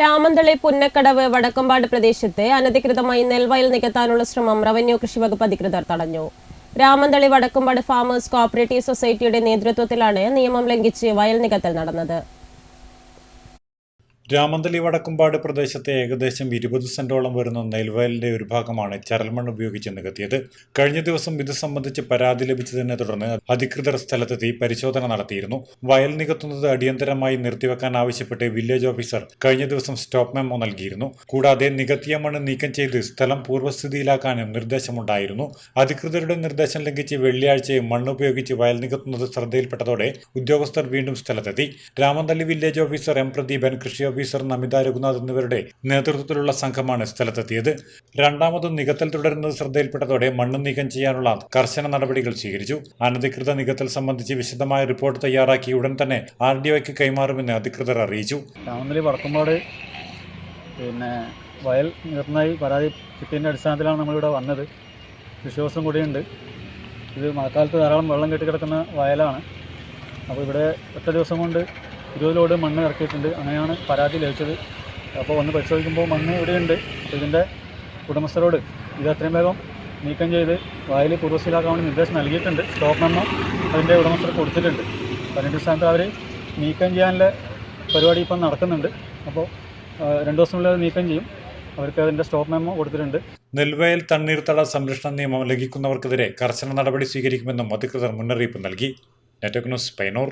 രാമന്തളി പുന്നക്കടവ് വടക്കമ്പാട് പ്രദേശത്തെ അനധികൃതമായി നെൽവയൽ നികത്താനുള്ള ശ്രമം റവന്യൂ കൃഷി വകുപ്പ് അധികൃതർ തടഞ്ഞു. രാമന്തളി വടക്കമ്പാട് ഫാമേഴ്സ് കോഓപ്പറേറ്റീവ് സൊസൈറ്റിയുടെ നേതൃത്വത്തിലാണ് നിയമം ലംഘിച്ച് വയൽ നികത്തൽ നടന്നത്. രാമന്തലി വടക്കുംപാട് പ്രദേശത്തെ ഏകദേശം ഇരുപത് സെന്റോളം വരുന്ന നെൽവയലിന്റെ ഒരു ഭാഗമാണ് ചരൽമണ്ണ് ഉപയോഗിച്ച് നികത്തിയത്. കഴിഞ്ഞ ദിവസം ഇത് സംബന്ധിച്ച് പരാതി ലഭിച്ചതിനെ തുടർന്ന് അധികൃതർ സ്ഥലത്തെത്തി പരിശോധന നടത്തിയിരുന്നു. വയൽ നികത്തുന്നത് അടിയന്തരമായി നിർത്തിവെക്കാൻ ആവശ്യപ്പെട്ട് വില്ലേജ് ഓഫീസർ കഴിഞ്ഞ ദിവസം സ്റ്റോപ്പ് മെമ്മോ നൽകിയിരുന്നു. കൂടാതെ നികത്തിയ മണ്ണ് നീക്കം ചെയ്ത് സ്ഥലം പൂർവസ്ഥിതിയിലാക്കാനും നിർദ്ദേശമുണ്ടായിരുന്നു. അധികൃതരുടെ നിർദ്ദേശം ലംഘിച്ച് വെള്ളിയാഴ്ച മണ്ണ് ഉപയോഗിച്ച് വയൽ നികത്തുന്നത് ശ്രദ്ധയിൽപ്പെട്ടതോടെ ഉദ്യോഗസ്ഥർ വീണ്ടും സ്ഥലത്തെത്തി. Ramanthali village officer M Pradeepan കൃഷി ഓഫീസർ നമിത രഘുനാഥ് എന്നിവരുടെ നേതൃത്വത്തിലുള്ള സംഘമാണ് സ്ഥലത്തെത്തിയത്. രണ്ടാമതും നികത്തൽ തുടരുന്നത് ശ്രദ്ധയിൽപ്പെട്ടതോടെ മണ്ണ് നീക്കം ചെയ്യാനുള്ള കർശന നടപടികൾ സ്വീകരിച്ചു. അനധികൃത നികത്തൽ സംബന്ധിച്ച് വിശദമായ റിപ്പോർട്ട് തയ്യാറാക്കി ഉടൻ തന്നെ ആർ ഡി ഒക്ക് കൈമാറുമെന്ന് അധികൃതർ അറിയിച്ചു. പിന്നെ വയൽ നിർണയി പരാതി കിട്ടിയതിന്റെ അടിസ്ഥാനത്തിലാണ് നമ്മളിവിടെ വന്നത്. വിശ്വാസം കൂടിയുണ്ട്. ഇത് മഴക്കാലത്ത് ധാരാളം വെള്ളം കെട്ടിക്കിടക്കുന്ന വയലാണ്. അപ്പോൾ ഇവിടെ ഒറ്റ ദിവസം കൊണ്ട് ഇരുപത് ലോഡ് മണ്ണ് ഇറക്കിയിട്ടുണ്ട്. അങ്ങനെയാണ് പരാതി ലഭിച്ചത്. അപ്പോൾ വന്ന് പരിശോധിക്കുമ്പോൾ മണ്ണ് ഇവിടെയുണ്ട്. അപ്പോൾ ഇതിന്റെ ഉടമസ്ഥരോട് ഇത് എത്രയും വേഗം നീക്കം ചെയ്ത് വായിൽ പൂർവശീലാക്കാൻ നിർദ്ദേശം നൽകിയിട്ടുണ്ട്. സ്റ്റോപ്പ് മെമ്മോ അതിന്റെ ഉടമസ്ഥർ കൊടുത്തിട്ടുണ്ട്. അതിന്റെ സ്ഥാനത്ത് അവർ നീക്കം ചെയ്യാനുള്ള പരിപാടി ഇപ്പം നടക്കുന്നുണ്ട്. അപ്പോൾ രണ്ടു ദിവസത്തിനുള്ളിൽ അത് നീക്കം ചെയ്യും. അവർക്ക് അതിന്റെ സ്റ്റോപ്പ് മെമ്മോ കൊടുത്തിട്ടുണ്ട്. നെൽവയൽ തണ്ണീർത്തട സംരക്ഷണ നിയമം ലംഘിക്കുന്നവർക്കെതിരെ കർശന നടപടി സ്വീകരിക്കുമെന്നും അധികൃതർ മുന്നറിയിപ്പ് നൽകി. Network news Painur